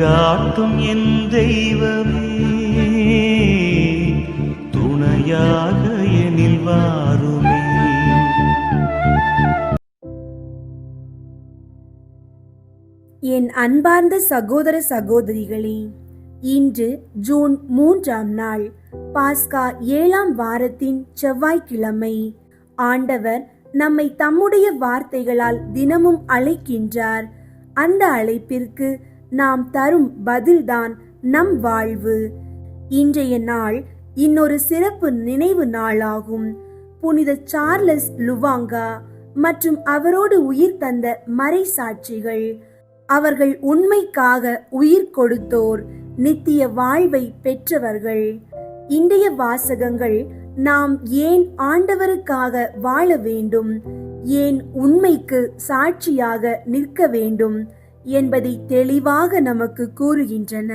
வழிகாட்டும் என் தெய்வமே. துணையாக எனில் வாருமே. என் அன்பார்ந்த சகோதர சகோதரிகளே இன்று ஜூன் மூன்றாம் நாள் பாஸ்கா ஏழாம் வாரத்தின் செவ்வாய்க்கிழமை. ஆண்டவர் நம்மை தம்முடைய வார்த்தைகளால் தினமும் அழைக்கின்றார். அந்த அழைப்பிற்கு நாம் தரும் பதில்தான் நம் வாழ்வு. இன்றைய நாள் இன்னொரு சிறப்பு நினைவு நாளாகும். புனித சார்லஸ் லுவாங்கா மற்றும் அவரோடு உயிர் தந்த மறை சாட்சிகள். அவர்கள் உண்மைக்காக உயிர் கொடுத்தோர் நித்திய வாழ்வை பெற்றவர்கள். இன்றைய வாசகங்கள் நாம் ஏன் ஆண்டவருக்காக வாழ வேண்டும்? ஏன் உண்மைக்கு சாட்சியாக நிற்க வேண்டும்? என்பதை தெளிவாக நமக்கு கூறுகின்றன.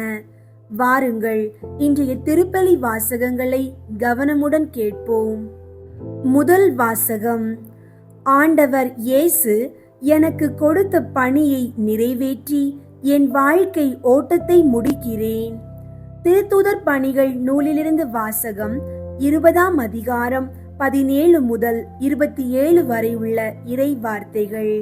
வாருங்கள் இன்றைய திருப்பலி வாசகங்களை கவனமுடன் கேட்போம். முதல் வாசகம் ஆண்டவர் இயேசு எனக்கு கொடுத்த பணியை நிறைவேற்றி என் வாழ்க்கை ஓட்டத்தை முடிக்கிறேன். திருத்தூதர் பணிகள் நூலிலிருந்து வாசகம் இருபதாம் அதிகாரம் பதினேழு முதல் இருபத்தி ஏழு வரை உள்ள இறை வார்த்தைகள்.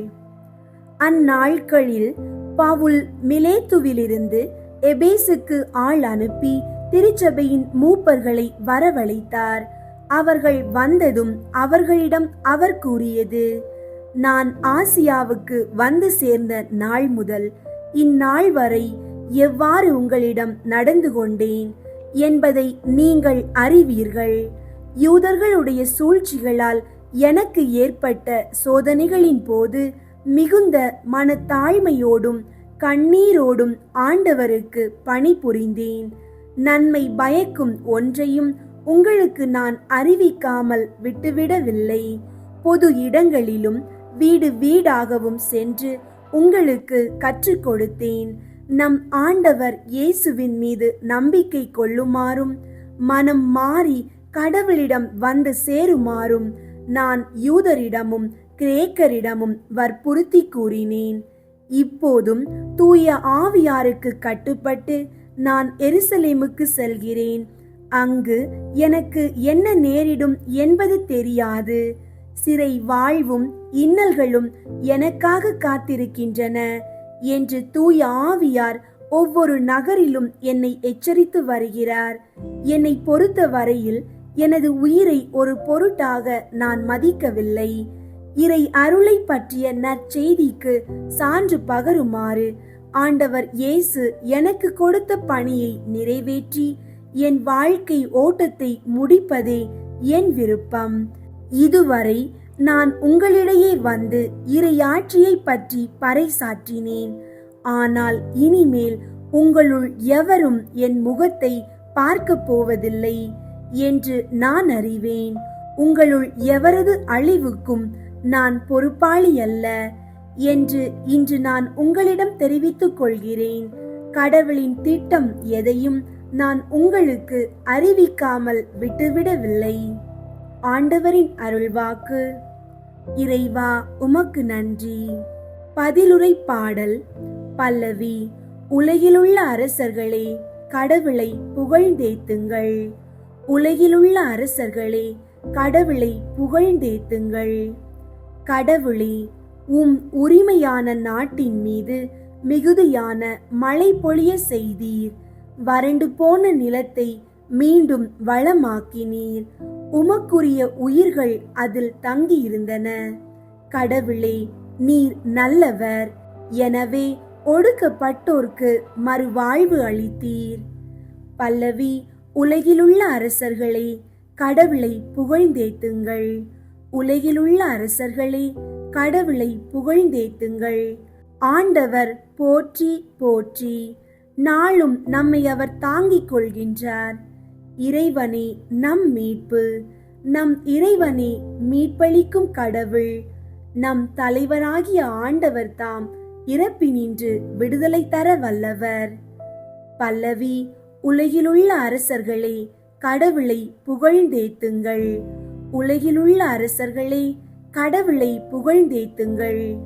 அந்நாட்களில் பவுல் மிலேத்துவிலிருந்து எபேசுக்கு ஆள் அனுப்பி திருச்சபையின் மூப்பர்களை வரவழைத்தார். அவர்கள் வந்ததும் அவர்களிடம் அவர் கூறியது நான் ஆசியாவுக்கு வந்து சேர்ந்த நாள் முதல் இந்நாள் வரை எவ்வாறு உங்களிடம் நடந்து கொண்டேன் என்பதை நீங்கள் அறிவீர்கள். யூதர்களுடைய சூழ்ச்சிகளால் எனக்கு ஏற்பட்ட சோதனைகளின் போது மிகுந்த மனத்தாழ்மையோடும் கண்ணீரோடும் ஆண்டவருக்கு பணிபுரிந்தேன். நன்மை பயக்கும் ஒன்றையும் உங்களுக்கு நான் அறிவிக்காமல் விட்டுவிடவில்லை. பொது இடங்களிலும் வீடு வீடாகவும் சென்று உங்களுக்கு கற்றுக் கொடுத்தேன் நம் ஆண்டவர் இயேசுவின் மீது நம்பிக்கை கொள்ளுமாறும் மனம் மாறி கடவுளிடம் வந்து சேருமாறும் நான் யூதரிடமும் கிரேக்கரிடமும் வற்புறுத்தி கூறினேன். இப்போதும் தூய ஆவியாருக்கு கட்டுப்பட்டு நான் எருசலேமுக்கு செல்கிறேன். அங்கு எனக்கு என்ன நேரிடும் என்பது தெரியாது. சிறை வாழ்வும் இன்னல்களும் எனக்காக காத்திருக்கின்றன என்று தூய ஆவியார் ஒவ்வொரு நகரிலும் என்னை எச்சரித்து வருகிறார். என்னை பொறுத்த வரையில் எனது உயிரை ஒரு பொருட்டாக நான் மதிக்கவில்லை. இறை அருளை பற்றிய நற்செய்திக்கு சான்று பகருமாறு ஆண்டவர் இயேசு எனக்கு கொடுத்த பணியை நிறைவேற்றி என் வாழ்க்கை ஓட்டத்தை முடிப்பதே என் விருப்பம். இதுவரை நான் உங்களிடையே வந்து இரையாட்சியை பற்றி பறைசாற்றினேன். ஆனால் இனிமேல் உங்களுள் எவரும் என் முகத்தை பார்க்கப் போவதில்லை என்று நான் அறிவேன். உங்களுள் எவரது அழிவுக்கும் நான் பொறுப்பாளி அல்ல என்று இன்று நான் உங்களிடம் தெரிவித்துக் கொள்கிறேன். கடவுளின் திட்டம் எதையும் நான் உங்களுக்கு அறிவிக்காமல் விட்டுவிடவில்லை. ஆண்டவரின் அருள்வாக்கு. இறைவா உமக்கு நன்றி. பதிலுரை பாடல். பல்லவி உலகிலுள்ள அரசர்களே கடவுளை புகழ்ந்தேத்துங்கள். உலகிலுள்ள அரசர்களே கடவுளை புகழ்ந்தேத்துங்கள். கடவுளே உம் உரிமையான நாட்டின் மீது மிகுதியான மழை பொழிய செய்தீர். வறண்டு போன நிலத்தை மீண்டும் வளமாக்கினீர். உமக்குரிய உயிர்கள் அதில் தங்கியிருந்தன. கடவுளே நீர் நல்லவர். எனவே ஒடுக்கப்பட்டோர்க்கு மறுவாழ்வு அளித்தீர். பல்லவி உலகிலுள்ள அரசர்களே கடவுளை புகழ்ந்தேத்துங்கள் உலகிலுள்ள அரசர்களே கடவுளை புகழ்ந்தேத்துங்கள். ஆண்டவர் போற்றி போற்றி. நாளும் நம்மை அவர் தாங்கிக் கொள்கின்றார். இறைவனே நம் மீட்பு. நம் இறைவனே மீட்பளிக்கும் கடவுள். நம் தலைவராகிய ஆண்டவர் தாம் இறப்பினின்று விடுதலை தர வல்லவர். பல்லவி உலகிலுள்ள அரசர்களே கடவுளை புகழ்ந்தேத்துங்கள். உலகிலுள்ள அரசர்களே கடவுளை புகழ்ந்தேத்துங்கள்.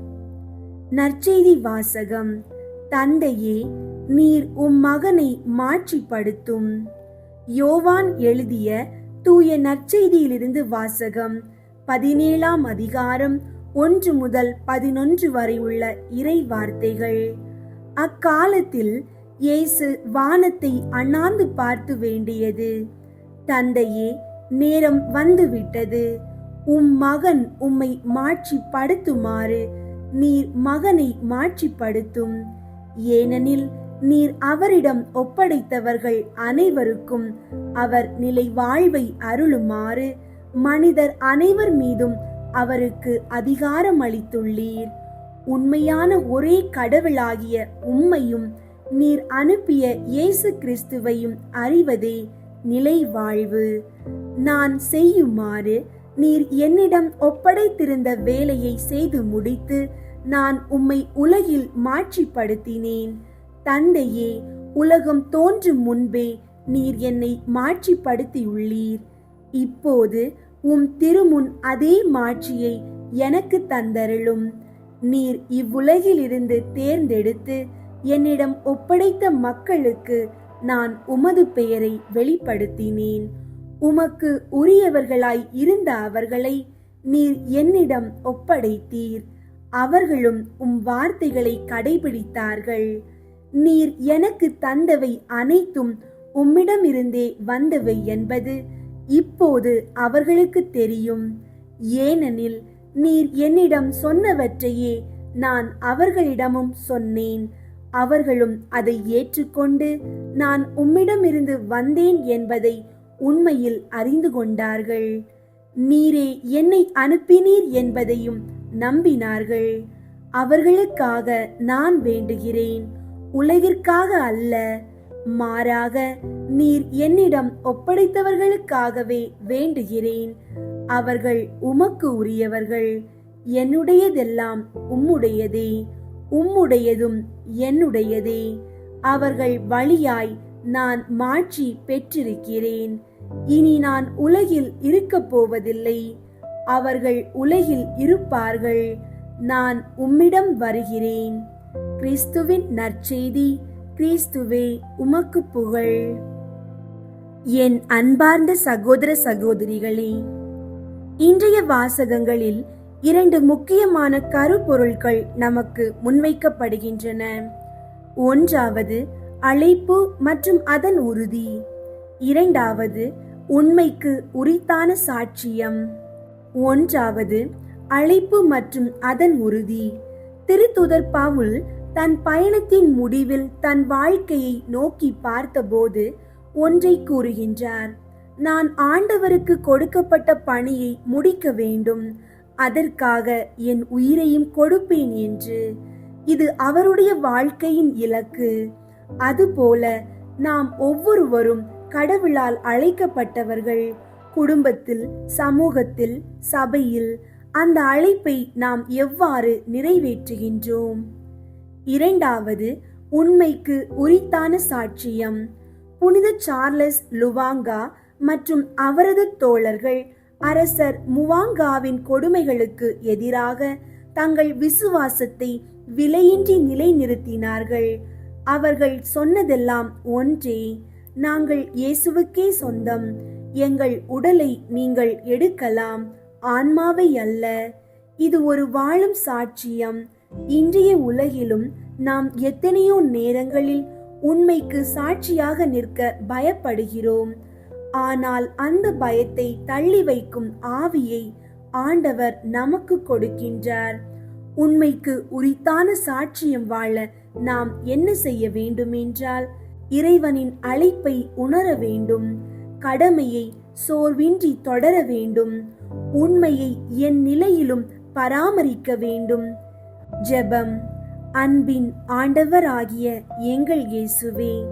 நற்செய்தி வாசகம். தந்தையே நீர் உம் மகனை மாற்றிப்படுத்தும் யோவான் எழுதிய தூய நற்செய்தியிலிருந்து வாசகம். பதினேழாம் அதிகாரம் ஒன்று முதல் பதினொன்று வரை உள்ள இறை வார்த்தைகள். அக்காலத்தில் இயேசு வானத்தை அண்ணாந்து பார்த்து வேண்டியது. தந்தையே நேரம் வந்துவிட்டது. உம் மகன் உம்மை மாட்சிப்படுத்துமாறு நீர் மகனை மாட்சிப்படுத்தும். ஏனெனில் நீர் அவரிடம் ஒப்படைத்தவர்கள் அனைவருக்கும் அவர் நிலை வாழ்வை அருளுமாறு மனிதர் அனைவர் மீதும் அவருக்கு அதிகாரம் அளித்துள்ளீர். உண்மையான ஒரே கடவுளாகிய உம்மையும் நீர் அனுப்பிய இயேசு கிறிஸ்துவையும் அறிவதே நிலை வாழ்வு நான் செய்யுமாறு நீர் என்னிடம் ஒப்படைத்திருந்த வேலையை செய்து முடித்து நான் உம்மை உலகில் மாற்றிப்படுத்தினேன் தந்தையே உலகம் தோன்றும் முன்பே நீர் என்னை மாற்றிப்படுத்தியுள்ளீர் இப்போது உம் திருமுன் அதே மாட்சியை எனக்கு தந்தருளும். நீர் இவ்வுலகிலிருந்து தேர்ந்தெடுத்து என்னிடம் ஒப்படைத்த மக்களுக்கு நான் உமது பெயரை வெளிப்படுத்தினேன். உமக்கு உரியவர்களாய் இருந்த அவர்களை நீர் என்னிடம் ஒப்படைத்தீர். அவர்களும் உம் வார்த்தைகளை கடைபிடித்தார்கள். நீர் எனக்கு தந்தவை அனைத்தும் உம்மிடமிருந்தே வந்தவை என்பது இப்போது அவர்களுக்கு தெரியும். ஏனெனில் நீர் என்னிடம் சொன்னவற்றையே நான் அவர்களிடமும் சொன்னேன். அவர்களும் அதை ஏற்றுக்கொண்டு நான் உம்மிடமிருந்து வந்தேன் என்பதை உண்மையில் அறிந்து கொண்டார்கள். நீரே என்னை அனுப்பினீர் என்பதையும் நம்பினார்கள். அவர்களுக்காக நான் வேண்டுகிறேன். உலகிற்காக அல்ல. மாறாக நீர் என்னிடம் ஒப்படைத்தவர்களுக்காகவே வேண்டுகிறேன். அவர்கள் உமக்கு உரியவர்கள். என்னுடையதெல்லாம் உம்முடையதே. உம்முடையதும் என்னுடையதே. அவர்கள் வழியாய் நான் மாற்றி பெற்றிருக்கிறேன். இனி நான் உலகில் இருக்கப் போவதில்லை. அவர்கள் உலகில் இருப்பார்கள். நான் உம்மிடம் வருகிறேன். கிறிஸ்துவின் நற்செய்தி கிறிஸ்துவே உமக்கு புகழ். என் அன்பார்ந்த சகோதர சகோதரிகளே இன்றைய வாசகங்களில் இரண்டு முக்கியமான கருப்பொருள்கள் நமக்கு முன்வைக்கப்படுகின்றன. ஒன்றாவது அழைப்பு மற்றும் அதன் உறுதி. இரண்டாவது உண்மைக்கு உரித்தான சாட்சியம். ஒன்றாவது அழைப்பு மற்றும் அதன் உறுதி. திருத்துதர் பவுல் தன் பயணத்தின் முடிவில் தன் வாழ்க்கையை நோக்கி பார்த்தபோது ஒன்றை கூறுகின்றார். நான் ஆண்டவருக்கு கொடுக்கப்பட்ட பணியை முடிக்க வேண்டும். அதற்காக என் உயிரையும் கொடுப்பேன் என்று. இது அவருடைய வாழ்க்கையின் இலக்கு. அதுபோல நாம் ஒவ்வொருவரும் கடவுளால் அழைக்கப்பட்டவர்கள். குடும்பத்தில் சமூகத்தில் சபையில் அந்த அழைப்பை நாம் எவ்வாறு நிறைவேற்றுகின்றோம்? இரண்டாவது உண்மைக்கு உரித்தான சாட்சியம். புனித சார்லஸ் லுவாங்கா மற்றும் அவரது தோழர்கள் அரசர் முவாங்காவின் கொடுமைகளுக்கு எதிராக தங்கள் விசுவாசத்தை விலையின்றி நிலைநிறுத்தினார்கள். அவர்கள் சொன்னதெல்லாம் ஒன்றே நாங்கள் இயேசுவுக்கே சொந்தம். எங்கள் உடலை நீங்கள் எடுக்கலாம். ஆன்மாவை அல்ல. இது ஒரு வாழும் சாட்சியம். இன்றைய உலகிலும் நாம் எத்தனையோ நேரங்களில் உண்மைக்கு சாட்சியாக நிற்க பயப்படுகிறோம். ஆனால் அந்த பயத்தை தள்ளி வைக்கும் ஆவியை ஆண்டவர் நமக்கு கொடுக்கின்றார். உண்மைக்கு உரித்தான சாட்சியம் வாழ நாம் என்ன செய்ய வேண்டும் என்றால் இறைவனின் அழைப்பை உணர வேண்டும் கடமையை சோர்வின்றி தொடர வேண்டும் உண்மையை என் நிலையிலும் பராமரிக்க வேண்டும். ஜெபம். அன்பின் ஆண்டவராகிய எங்கள் இயேசுவே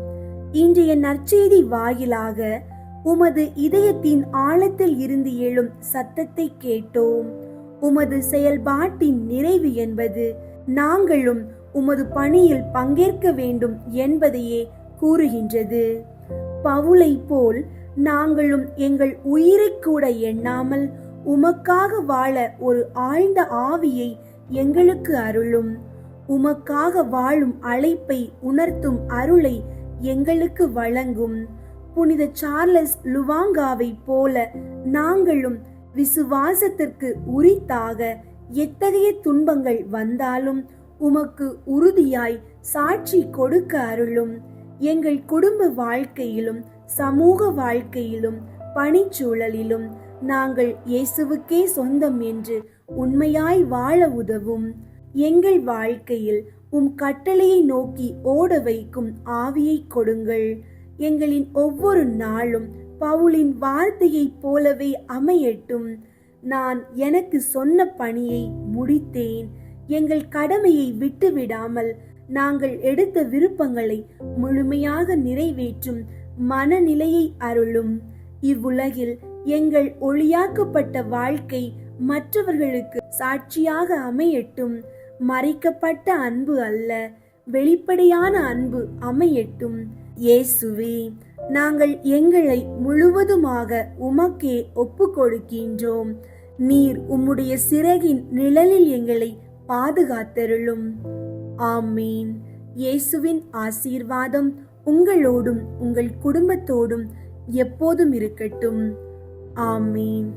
இன்றைய நற்செய்தி வாயிலாக உமது இதயத்தின் ஆழத்தில் இருந்து எழும் சத்தத்தை கேட்டோம். உமது செயல்பாட்டின் நிறைவு என்பது நாங்களும் உமது பணியில் பங்கேற்க வேண்டும் என்பதையே கூறுகின்றது. பவுலை போல் நாங்களும் எங்கள் உயிரை கூட எண்ணாமல் உமக்காக வாழ ஒரு ஆழ்ந்த ஆவியை எங்களுக்கு அருளும். உமக்காக வாழும் அழைப்பை உணர்த்தும் அருளை எங்களுக்கு வழங்கும். புனித சார்லஸ் லுவாங்காவை போல நாங்களும் விசுவாசத்திற்கு உரித்தாக எத்தகைய துன்பங்கள் வந்தாலும் உமக்கு உறுதியாய் சாட்சி கொடுக்க அருளும். எங்கள் குடும்ப வாழ்க்கையிலும் சமூக வாழ்க்கையிலும் பணிச்சூழலிலும் நாங்கள் இயேசுவுக்கே சொந்தம் என்று உண்மையாய் வாழ உதவும். எங்கள் வாழ்க்கையில் உம் கட்டளையை நோக்கி ஓட வைக்கும் ஆவியை கொடுங்கள். எங்களின் ஒவ்வொரு நாளும் பவுலின் வார்த்தையைப் போலவே அமையட்டும். நான் எனக்கு சொன்ன பணியை முடித்தேன். எங்கள் கடமையை விட்டுவிடாமல் நாங்கள் எடுத்த விருப்பங்களை முழுமையாக நிறைவேற்றும் மனநிலையை அருளும். இவ்வுலகில் எங்கள் ஒளியாக்கப்பட்ட வாழ்க்கை மற்றவர்களுக்கு சாட்சியாக அமையட்டும். மறைக்கப்பட்ட அன்பு அல்ல வெளிப்படையான அன்பு அமையட்டும். இயேசுவே நாங்கள் எங்களை முழுவதுமாக உமக்கே ஒப்பு கொடுக்கின்றோம் நீர் உம்முடைய சிறகின் நிழலில் எங்களை பாதுகாத்தருளும். ஆமீன். இயேசுவின் ஆசீர்வாதம் உங்களோடும் உங்கள் குடும்பத்தோடும் எப்போதும் இருக்கட்டும். ஆமீன்.